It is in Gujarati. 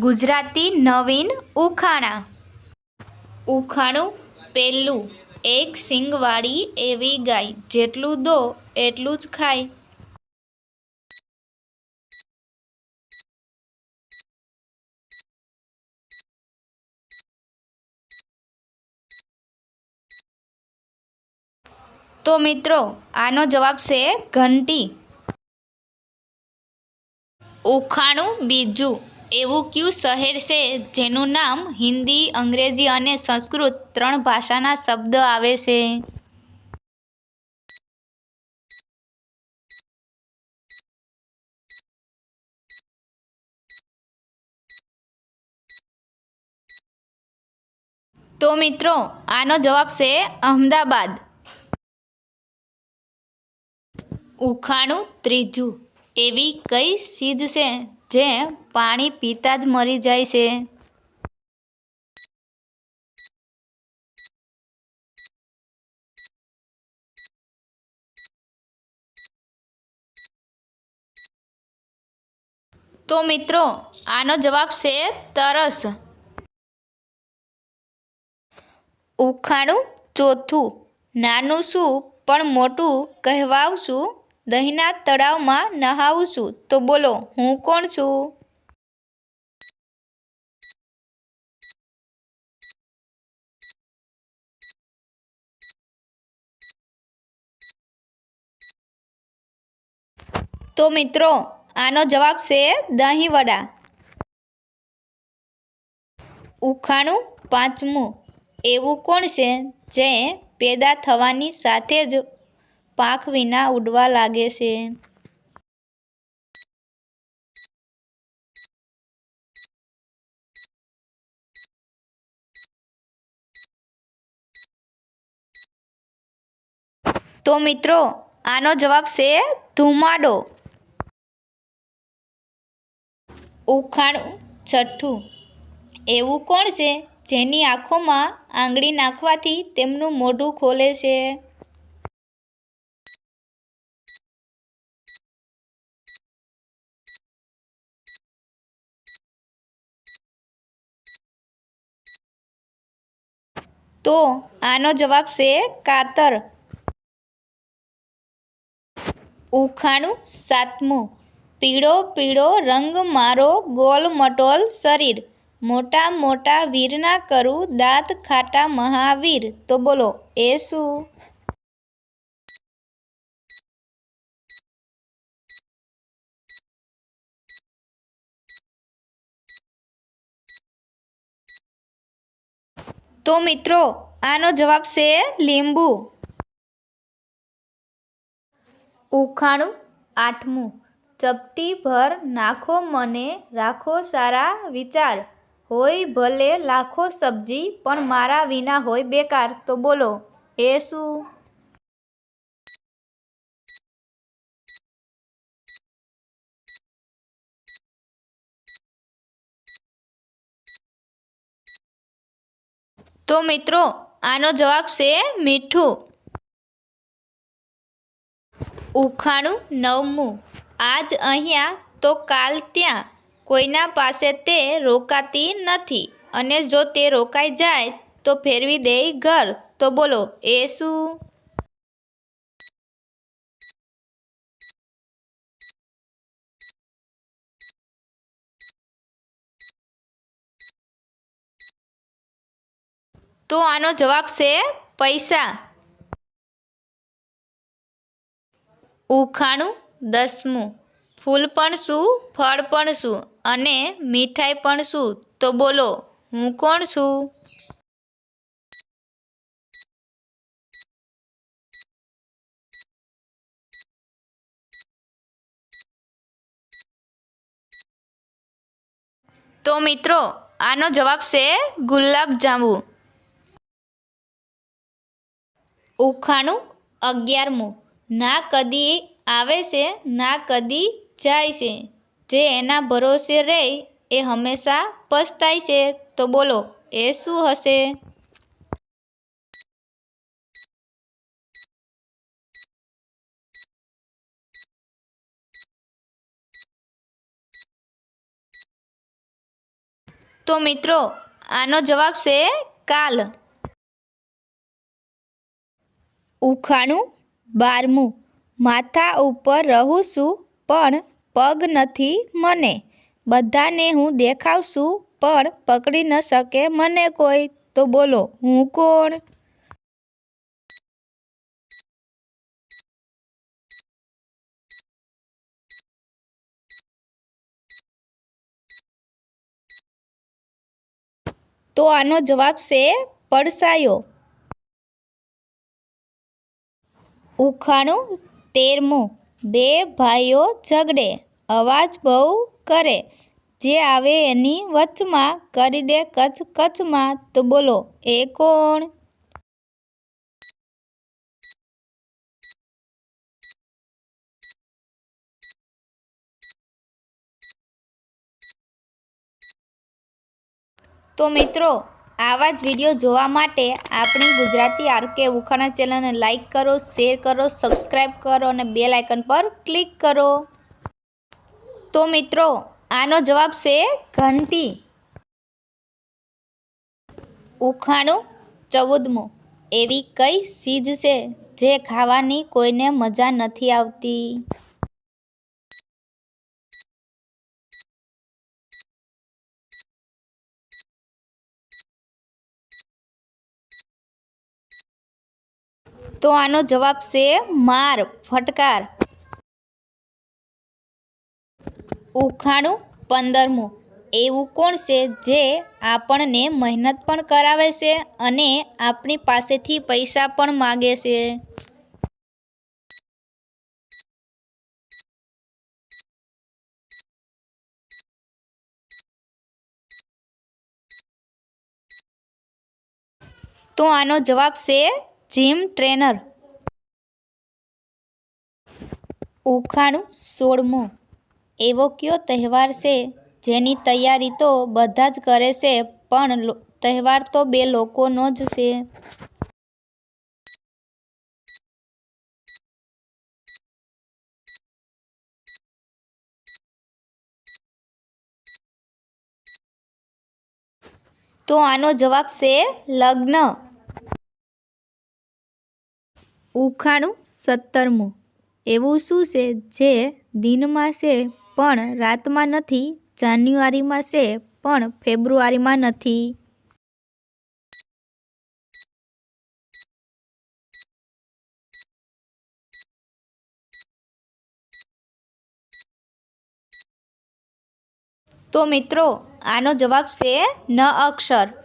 ગુજરાતી નવીન ઉખાણા. ઉખાણું પહેલું. એક સિંગવાળી એવી ગાય. જેટલું દો, એટલું જ ખાય. તો મિત્રો, આનો જવાબ છે ઘંટી. ઉખાણું બીજું. એવું કયું શહેર છે જેનું નામ હિન્દી, અંગ્રેજી અને સંસ્કૃત ત્રણ ભાષાના શબ્દ આવે છે? તો મિત્રો, આનો જવાબ છે અહમદાબાદ. ઉખાણું ત્રીજું. એવી કઈ ચીજ છે? જે પાણી પીતા જ મરી જાય છે. તો મિત્રો, આનો જવાબ છે તરસ. ઉખાણું ચોથું. નાનું શું પણ મોટું કહેવાવશું? દહીંના તળાવમાં નહાવું છું. તો બોલો, હું કોણ છું? તો મિત્રો, આનો જવાબ છે દહીંવડા. ઉખાણું પાંચમું. એવું કોણ છે જે પેદા થવાની સાથે જ પાંખ વિના ઉડવા લાગે છે. તો મિત્રો, આનો જવાબ છે ધુમાડો. ઉખાણું છઠ્ઠું એવું કોણ છે જેની આંખોમાં આંગળી નાખવાથી તેમનું મોઢું ખોલે છે? તો આનો જવાબ છે કાતર. ઉખાણું સાતમું. પીળો પીળો રંગ મારો ગોલ મટોલ શરીર. મોટા મોટા વીરના કરું દાંત ખાટા મહાવીર. તો બોલો, એ શું? તો મિત્રો, આનો જવાબ છે લીંબુ. ઉખાણું આઠમું. ચપટી ભર નાખો મને, રાખો સારા વિચાર. હોય ભલે લાખો સબ્જી, પણ મારા વિના હોય બેકાર. તો બોલો, એ શું? તો મિત્રો, આનો જવાબ છે મીઠું. ઉખાણું નવમું. આજ અહીંયા તો કાલ ત્યાં. કોઈના પાસે તે રોકાતી નથી. અને જો તે રોકાઈ જાય, તો ફેરવી દે ઘર. તો બોલો, એ શું? તો આનો જવાબ છે પૈસા. ઉખાણું દસમું. ફૂલ પણ શું, ફળ પણ શું, અને મીઠાઈ પણ શું? તો બોલો, હું કોણ છું? તો મિત્રો, આનો જવાબ છે ગુલાબ જાંબુ. ઉખાણું અગિયારમું. ના કદી આવે છે, ના કદી જાય છે. જે એના ભરોસે રહે, એ હંમેશા પસ્તાય છે. તો બોલો, એ શું હશે? તો મિત્રો, આનો જવાબ છે કાલ. ઉખાણું બારમું. માથા ઉપર રહું છું પણ પગ નથી મને. બધાને હું દેખાવશું પણ પકડી ન શકે મને કોઈ. તો બોલો, હું કોણ? તો આનો જવાબ છે, પડસાયો. ઉખાણું તેરમું. બે ભાઈઓ ઝઘડે અવાજ બહુ કરે. જે આવે એની વચમાં કરી દે કચ કચમાં તો બોલો, એ કોણ? તો મિત્રો આવા જ વીડિયો જોવા માટે આપણી ગુજરાતી આરકે ઉખાણા ચેનલને લાઇક કરો શેર કરો સબસ્ક્રાઈબ કરો અને બેલ આઇકન પર ક્લિક કરો. તો મિત્રો, આનો જવાબ છે ઘંટી. ઉખાણું ચૌદમું. એવી કઈ ચીજ છે જે ખાવાની કોઈને મજા નથી આવતી? તો આનો જવાબ છે માર, ફટકાર. ઉખાણું પંદરમું. એવું કોણ છે જે આપણને મહેનત પણ કરાવે છે અને આપણી પાસેથી પૈસા પણ માગે છે? તો આનો જવાબ છે જીમ ટ્રેનર. ઉખાણું સોળમું. એવો કયો તહેવાર છે જેની તૈયારી તો બધા જ કરે છે, પણ તહેવાર તો બે લોકોનો જ છે. તો આનો જવાબ છે લગ્ન. ઉખાણું સત્તરમું. એવું શું છે જે દિનમાં છે પણ રાતમાં નથી, જાન્યુઆરીમાં છે પણ ફેબ્રુઆરીમાં નથી? તો મિત્રો, આનો જવાબ છે ન અક્ષર.